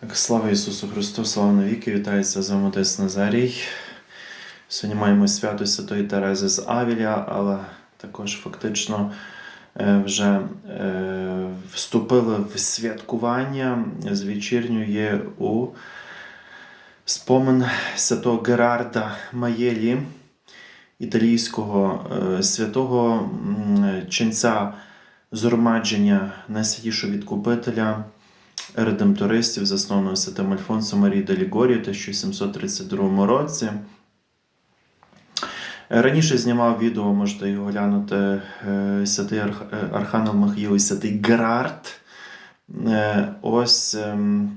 Так, Слава Ісусу Христу, слава навіки, вітається з вами отець Назарій. Сьогодні маємо свято Святої Терези з Авіля, але також фактично е, вже е, вступили в святкування з вечірньої у спомин святого Герарда Маєлі, італійського е, святого ченця згромадження найсвятішого відкупителя редемтористів, заснованого святим Альфонсом Марії де Лігорі у 1732 році. Раніше знімав відео, можете його глянути, е, святий е, Архангел Михаїл і святий Герард. Е, Ось. ем,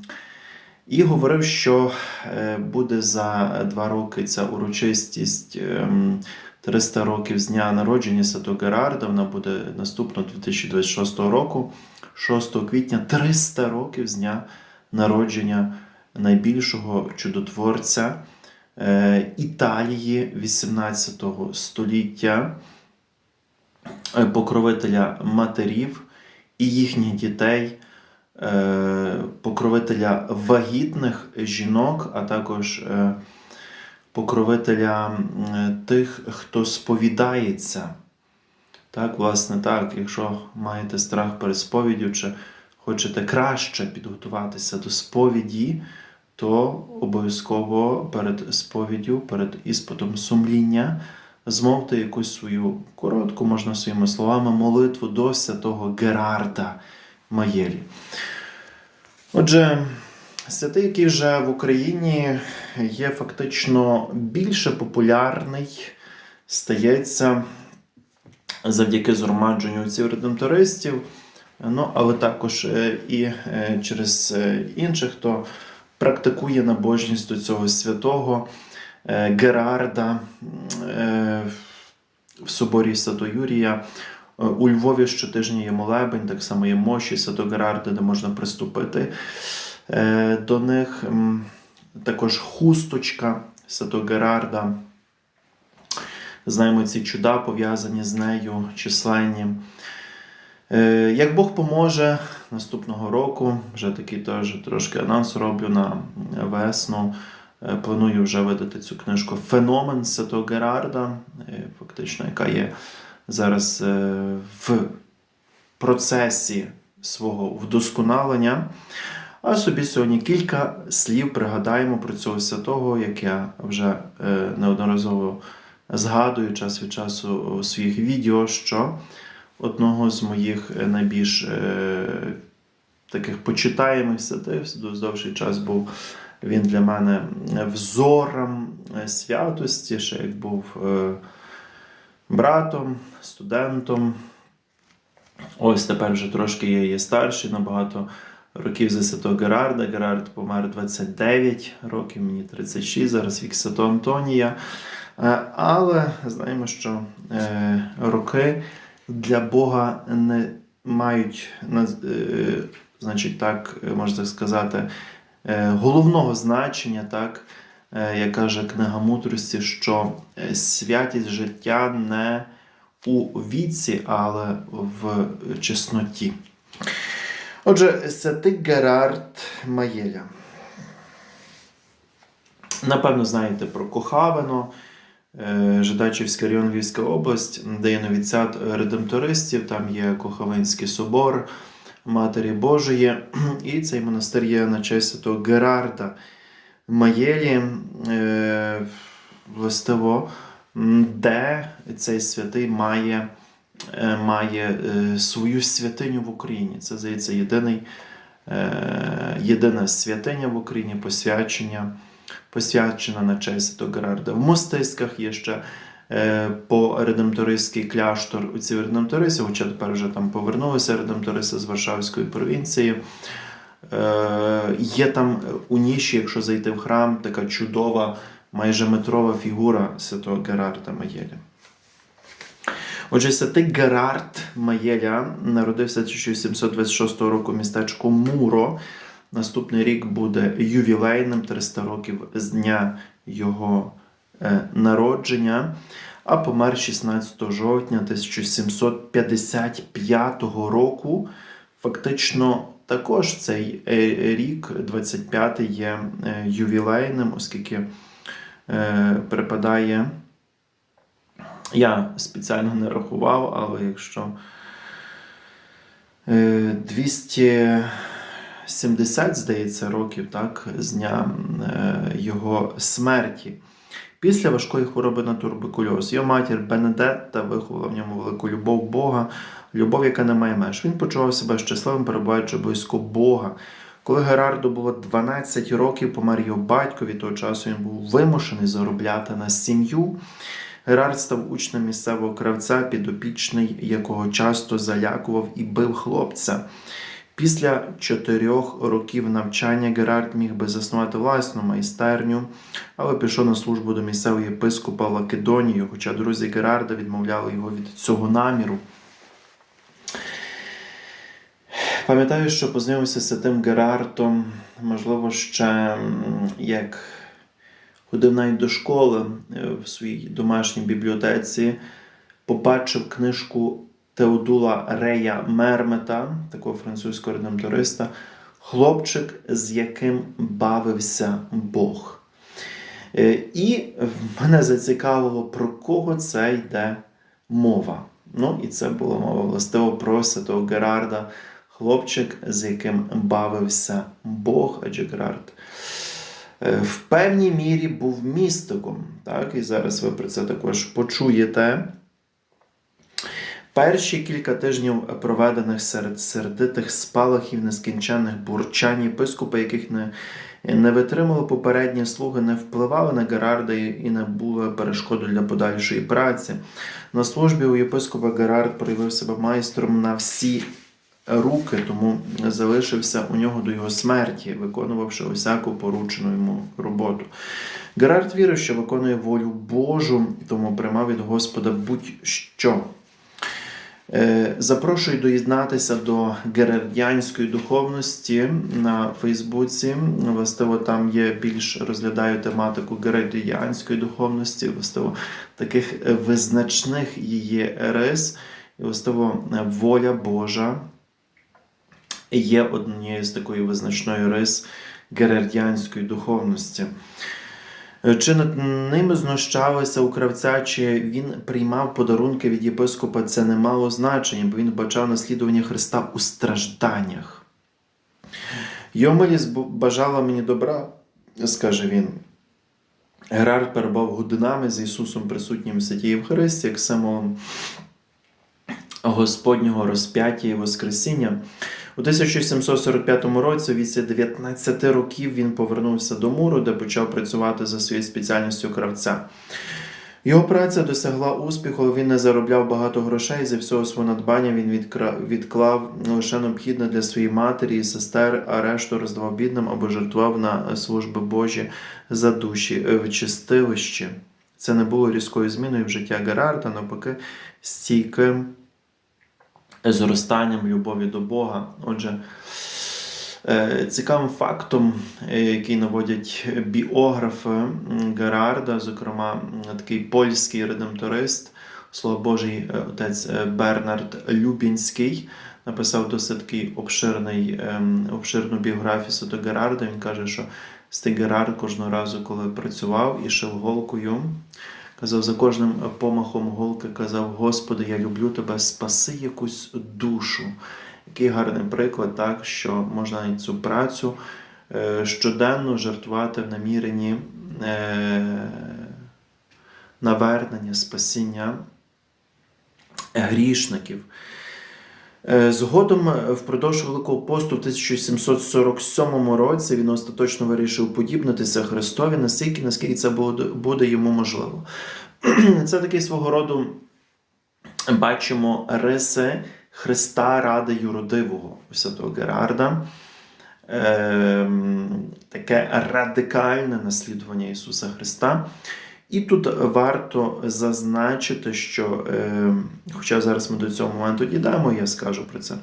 І говорив, що е, буде за два роки ця урочистість ем, 300 років з дня народження Святого Герарда. Вона буде наступного 2026 року, 6 квітня, 300 років з дня народження найбільшого чудотворця е, Італії 18 століття, е, покровителя матерів і їхніх дітей, е, покровителя вагітних жінок, а також покровителя тих, хто сповідається. Так, власне, так, якщо маєте страх перед сповіддю, чи хочете краще підготуватися до сповіді, то обов'язково перед сповіддю, перед іспитом сумління змовте якусь свою коротку, можна своїми словами, молитву до святого Герарда Маєлі. Отже, святий, який вже в Україні є фактично більше популярний, стається завдяки згромадженню цих редемтористів, ну, але також е, і е, через е, інших, хто практикує набожність до цього святого Герарда в соборі Свято Юрія. У Львові щотижня є молебень, так само є мощі Свято Герарда, де можна приступити до них. Також хусточка Свято Герарда. Знаємо ці чуда пов'язані з нею, численні. Е, Як Бог поможе наступного року, вже такий теж трошки анонс роблю на весну. Е, Планую вже видати цю книжку Феномен Святого Герарда, е, фактично, яка є зараз в процесі свого вдосконалення. А собі сьогодні кілька слів пригадаємо про цього святого, як я вже неодноразово згадую час від часу у своїх відео, що одного з моїх е, найбільш е, таких почитаємих святих довший час був він для мене взором е, святості, ще як був братом, студентом. Ось тепер вже трошки я є старший, набагато років за Святого Герарда. Герард помер 29 років, мені 36, зараз вік Святого Антонія. Е, Але знаємо, що е, роки для Бога не мають, е, значить, так, можна так сказати, головного значення, так, як каже книга мудрості, що святість життя не у віці, але в чесноті. Отже, святий Герард Маєля. Напевно, знаєте про Кохавино, е, Жидачівська район Львівська область, де є новіцят редемтористів, там є Кохавинський собор Матері Божої, і цей монастир є на честь святого Герарда Маєлі, е, властиво, м, де цей святий має, е, має свою святиню в Україні. Це, здається, єдиний, єдина святиня в Україні, посвячення честь Святого Герарда. В Мостиськах є ще е, по редемтористський кляштор у ці редемториси, хоча тепер вже там повернулися редемториси з Варшавської провінції. Е, є там у ніші, якщо зайти в храм, така чудова, майже метрова фігура святого Герарда Маєля. Отже, святий Герард Маєля народився 1726 року в містечку Муро. Наступний рік буде ювілейним 300 років з дня його е, народження, а помер 16 жовтня 1755 року. Фактично, також цей е, рік, 25-й, є е, ювілейним, оскільки припадає. Я спеціально не рахував, але якщо 200. 70, здається, років так, з дня е, його смерті. Після важкої хвороби на туберкульоз його матір Бенедетта виховала в ньому велику любов Бога, любов, яка не має меж. Він почував себе щасливим, перебуваючи близько Бога. Коли Герарду було 12 років, помер його батько, від того часу він був вимушений заробляти на сім'ю. Герард став учнем місцевого кравця, підопічний, якого часто залякував і бив хлопця. Після чотирьох років навчання Герард міг би заснувати власну майстерню, але пішов на службу до місцевого єпископа Лакедонію, хоча друзі Герарда відмовляли його від цього наміру. Пам'ятаю, що познайомився з тим Герартом, можливо, ще як ходив навіть до школи е, в своїй домашній бібліотеці, побачив книжку Теодула Рея Мермета, такого французького редемториста, хлопчик, з яким бавився Бог. Е, І мене зацікавило, про кого це йде мова. Ну, і це була мова властиво про святого Герарда, хлопчик, з яким бавився Бог, адже Герард е, в певній мірі був містиком. Так? І зараз ви про це також почуєте. Перші кілька тижнів, проведених серед сердитих спалахів, нескінченних бурчань, єпископи, яких не, не витримали попередні слуги, не впливали на Герарда і не були перешкодою для подальшої праці. На службі у єпископа Герард проявив себе майстром на всі руки, тому залишився у нього до його смерті, виконувавши усяку поручену йому роботу. Герард вірив, що виконує волю Божу, тому приймав від Господа будь-що. Е, Запрошую доєднатися до герардіанської духовності на Фейсбуці. Властиво, там є більш розглядаю тематику герардіанської духовності, властиво таких визначних її рис. І властиво воля Божа є однією з такої визначної рис герардіанської духовності. Чи над ними знущалися у кравця, чи він приймав подарунки від єпископа, це не мало значення, бо він бачав наслідування Христа у стражданнях. Його милість бажала мені добра, скаже він. Герард перебував годинами з Ісусом присутнім в святій Євхаристі, як символом Господнього розп'яття і Воскресіння. У 1745 році, віці 19 років, він повернувся до муру, де почав працювати за своєю спеціальністю кравця. Його праця досягла успіху, він не заробляв багато грошей. За всього свого надбання він відклав лише необхідне для своєї матері і сестер, а решту роздавав бідним або жертвував на служби Божі за душі в чистилищі. Це не було різкою зміною в життя Герарда, навпаки, стійким зростанням любові до Бога. Отже, е, цікавим фактом, е, який наводять біографи Герарда, зокрема, такий польський редемторист, слово Божий е, отець Бернард Любінський. Написав досить такий обширний, ем, обширну біографію Свято Герарда. Він каже, що Стиг Герард кожного разу, коли працював і шив голкою, Казав за кожним помахом голки, казав, Господи, я люблю тебе, спаси якусь душу. Який гарний приклад, так, що можна і цю працю е, щоденно жертвувати в наміренні е, навернення, спасіння грішників. Е, згодом, впродовж Великого посту в 1747 році він остаточно вирішив подібнитися Христові настільки, наскільки це буде йому можливо. Це такий свого роду бачимо риси Христа ради юродивого святого Герарда. Ем, таке радикальне наслідування Ісуса Христа. І тут варто зазначити, що, е, хоча зараз ми до цього моменту дійдемо, я скажу про це.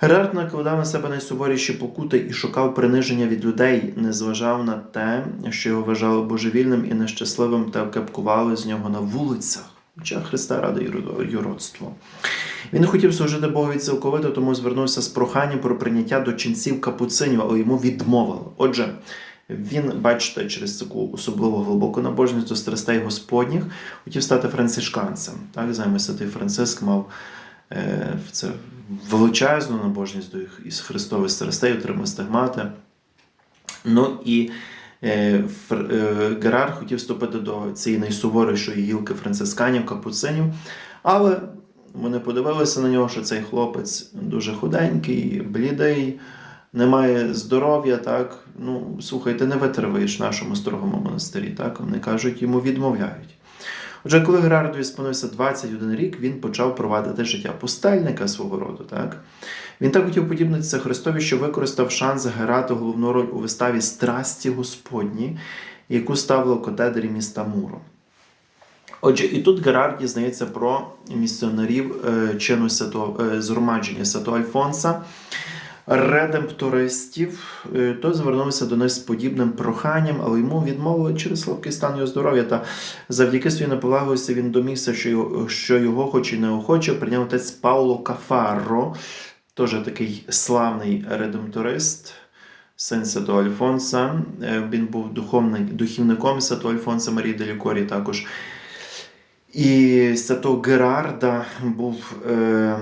Герард накладав на себе найсуворіші покути і шукав приниження від людей, не зважав на те, що його вважали божевільним і нещасливим та кепкували з нього на вулицях. Хоча Христа ради юродство. Він хотів служити Богові цілковито, тому звернувся з проханням про прийняття до ченців капуцинів, але йому відмовили. Отже, він, бачите, через таку особливо глибоку набожність до страстей Господніх хотів стати францишканцем. Так, знаємо, святий Франциск мав е, це величезну набожність до їх- із Христових страстей, отримав стигмати. Ну і е, Фр- е, Герар хотів вступити до цієї найсуворішої гілки францисканів, капуцинів, але вони подивилися на нього, що цей хлопець дуже худенький, блідий, не має здоров'я, так. Ну, слухай, ти не витриваєш нашому строгому монастирі, так? Вони кажуть, йому відмовляють. Отже, коли Герардові спинився 21 рік, він почав провадити життя пустельника свого роду. Так? Він так хотів подібнитися Христові, що використав шанс грати головну роль у виставі Страсті Господні, яку ставило в катедрі міста Муро. Отже, і тут Герард дізнається про місіонерів е, чину святого, е, згромадження Святого Альфонса, редемптористів, е, той звернувся до них з подібним проханням, але йому відмовили через слабкий стан його здоров'я. Та завдяки своїй наполегливості він домігся, що його, що його, хоч і неохоче, прийняв отець Пауло Кафарро, теж такий славний редемпторист. Син Святого Альфонса. Е, Він був духовний, духівником Святого Альфонса Марії де Лікорі також. І святого Герарда був е,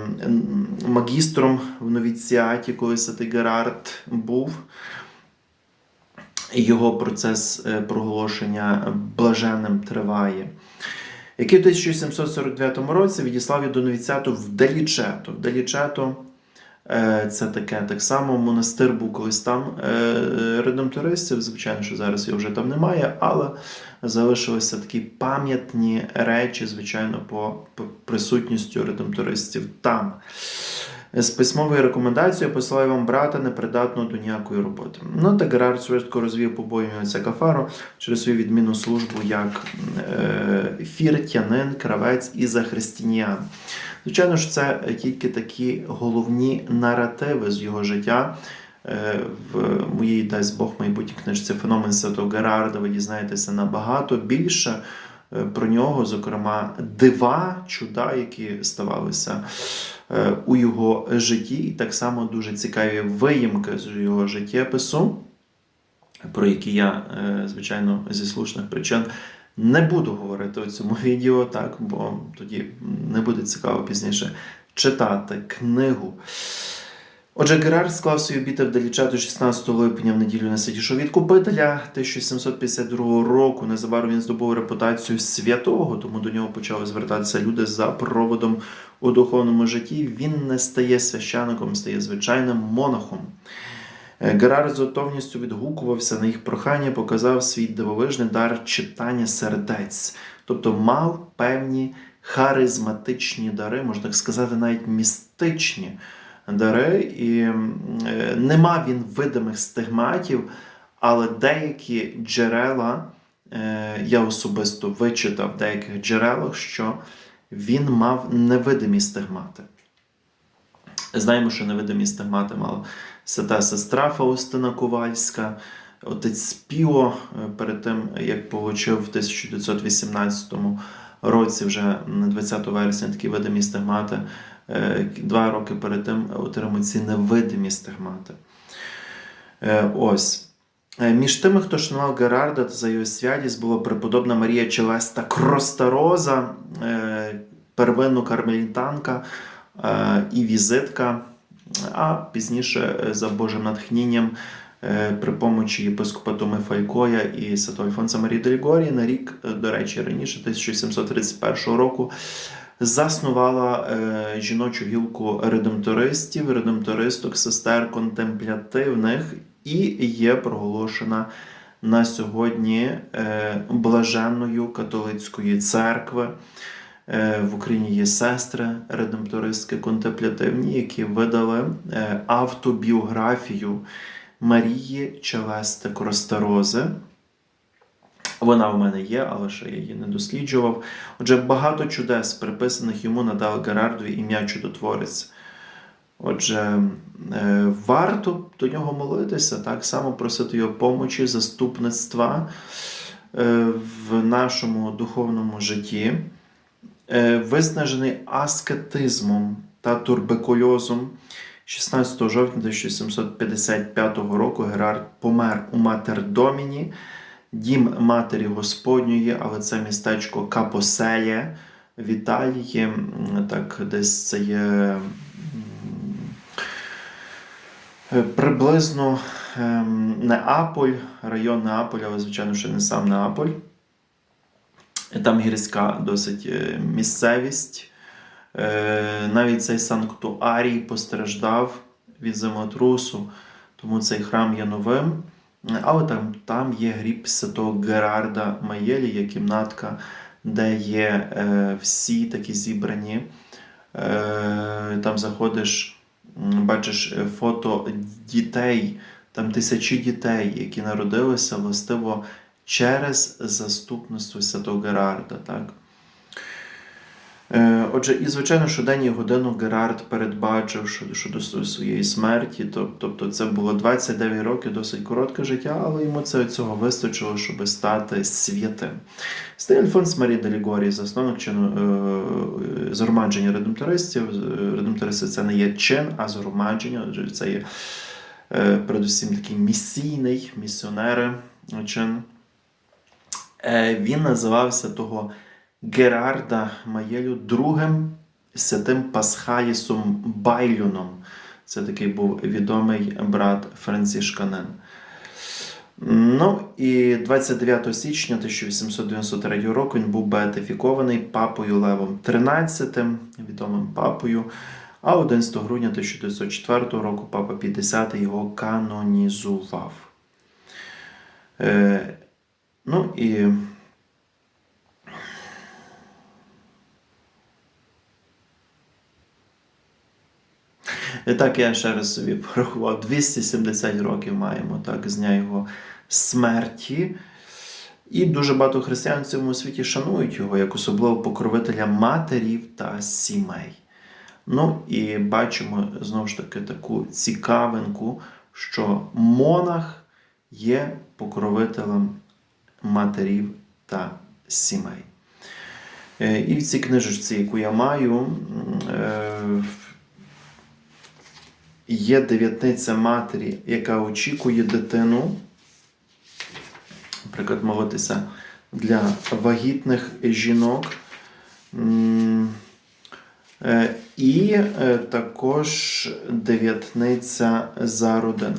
магістром в новіціаті, коли святий Герард був. Його процес е, проголошення блаженним триває. Який в 1749 році відіслав його до новіціату в Делічето. В Делічето е, це таке так само монастир був колись там е, редемтористів. Звичайно, що зараз його вже там немає, але залишилися такі пам'ятні речі, звичайно, по присутністю редемтористів там. З письмовою рекомендацією посилаю вам брата, непридатного до ніякої роботи. Ну та Герард швидко розвів побоювання отця Кафару через свою відмінну службу як е, фіртянин, кравець і захристініан. Звичайно ж, це тільки такі головні наративи з його життя. Е, В моїй дасть Бог майбутній книжці Феномен Святого Герарда ви дізнаєтеся набагато більше е, про нього, зокрема, дива, чуда, які ставалися е, у його житті, і так само дуже цікаві виїмки з його життєпису, про які я, звичайно, зі слушних причин не буду говорити у цьому відео, так, бо тоді не буде цікаво пізніше читати книгу. Отже, Герард склав свої обіти в Далічату 16 липня в неділю на святішого відкупителя 1752 року. Незабаром він здобув репутацію святого, тому до нього почали звертатися люди за проводом у духовному житті. Він не стає священником, стає звичайним монахом. Е, Герард з готовністю відгукувався на їх прохання, показав свій дивовижний дар читання сердець, тобто мав певні харизматичні дари, можна так сказати, навіть містичні дари, і е, нема він видимих стигматів, але деякі джерела, е, я особисто вичитав в деяких джерелах, що він мав невидимі стигмати. Знаємо, що невидимі стигмати мала свята сестра Фаустина Ковальська, отець Піо е, перед тим, як получив в 1918 році, вже на 20 вересня такі видимі стигмати, е, два роки перед тим отримав ці невидимі стигмати. Е, Ось. Між тими, хто шанував Герарда та за його святість, була преподобна Марія Челеста Кростароза, первинну кармелітанка і візитка, а пізніше е, за Божим натхненням е, при помочі єпископа Томи Фалькоя і святого Альфонса Марії Делігорії на рік, е, до речі, раніше, 1731 року, заснувала жіночу гілку редемтористів, редемтористок, сестер контемплятивних і є проголошена на сьогодні блаженною католицької церкви. Е, В Україні є сестри редемтористки контемплятивні, які видали е, автобіографію Марії Челести Кростарози. Вона в мене є, але ще я її не досліджував. Отже, багато чудес, приписаних йому надав Герардові ім'я Чудотворець. Отже, е, варто до нього молитися, так само просити його помочі, заступництва в нашому духовному житті. Е, виснажений аскетизмом та турбекульозом. 16 жовтня 1755 року Герард помер у Матердоміні, дім матері Господньої, але це містечко Капоселія в Італії. Так, десь це є е, приблизно ем, Неаполь, район Неаполя, але, звичайно, ще не сам Неаполь. Там гірська досить е, місцевість. Е, Навіть цей санктуарій постраждав від землетрусу, тому цей храм є новим. Але там, там є гріб святого Герарда Маєлі, є кімнатка, де є е, всі такі зібрані. Там заходиш, бачиш фото дітей, там тисячі дітей, які народилися властиво через заступництво святого Герарда. Так? Е, Отже, і звичайно, що день і годину Герард передбачив щодо, своєї смерті. Тобто це було 29 років, досить коротке життя, але йому це цього вистачило, щоб стати святим. Стей Альфонс Марі Делігорі, засновник чину е, згромадження редемтористів. Е, Редемтористи це не є чин, а згромадження. Отже, це є е, передусім такий місійний, місіонери чин. Е, Він називався того Герарда Маєлю другим святим Пасхалісом Байлюном. Це такий був відомий брат Францішканин. Ну і 29 січня 1893 року він був беатифікований папою Левом XIII, відомим папою. А 11 грудня 1904 року папа 50 його канонізував. Ну і І так я ще раз собі порахував, 270 років маємо так, з дня його смерті. І дуже багато християн в цьому світі шанують його як особливо покровителя матерів та сімей. Ну і бачимо знову ж таки таку цікавинку, що монах є покровителем матерів та сімей. Е, І в цій книжечці, яку я маю, е, є дев'ятниця матері, яка очікує дитину, наприклад, молитися для вагітних жінок. І е, також дев'ятниця за родин.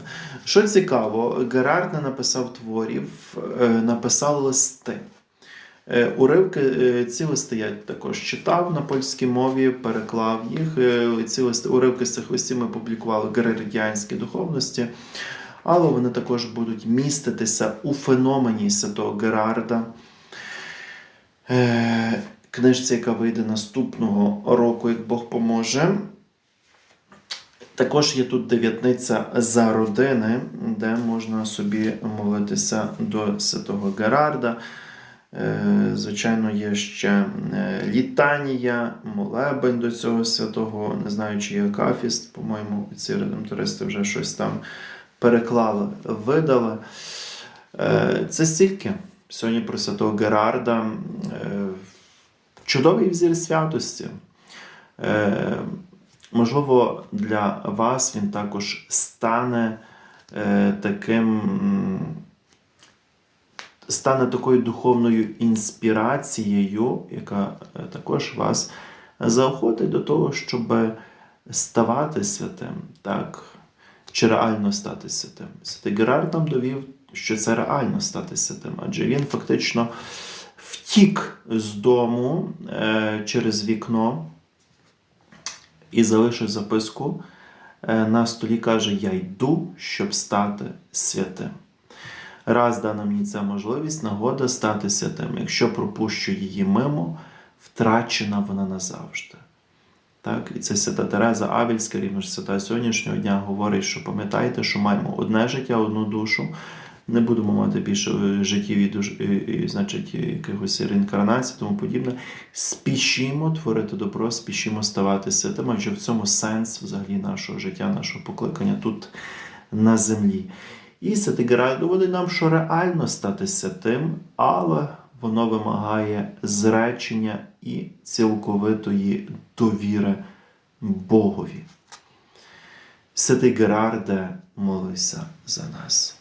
Що цікаво, Герард не написав творів, е, написав листи. Е, Уривки ці листи я також читав на польській мові, переклав їх. Ці листи, уривки з цих листів ми публікували в духовності, але вони також будуть міститися у феномені святого Герарда. Книжці, яка вийде наступного року, як Бог поможе. Також є тут дев'ятниця за родини, де можна собі молитися до святого Герарда. Е, Звичайно, є ще е, літанія, молебень до цього святого, не знаю, чи є акафіст, по-моєму, ці редемтористи вже щось там переклали, видали. Е, Це стільки. Сьогодні про святого Герарда. Чудовий взір святості. Е, Можливо, для вас він також стане е, таким. стане такою духовною інспірацією, яка е, також вас заохотить до того, щоб ставати святим, так? Чи реально стати святим. Святий Герард нам довів, що це реально стати святим, адже він фактично втік з дому е, через вікно і залишив записку е, на столі, каже: Я йду, щоб стати святим. Раз дана мені ця можливість, нагода стати святим. Якщо пропущу її мимо, втрачена вона назавжди. Так, і це свята Тереза Авільська, рівно ж свята сьогоднішнього дня, говорить, що пам'ятайте, що маємо одне життя, одну душу. Не будемо мати більше е, життів і, і, і, значить, якихось реінкарнацій, тому подібне. Спішімо творити добро, спішімо ставати святим, адже в цьому сенс взагалі нашого життя, нашого покликання тут на землі. І Святий Геральт доводить нам, що реально стати святим, але воно вимагає зречення і цілковитої довіри Богові. Святий Герарде, молися за нас.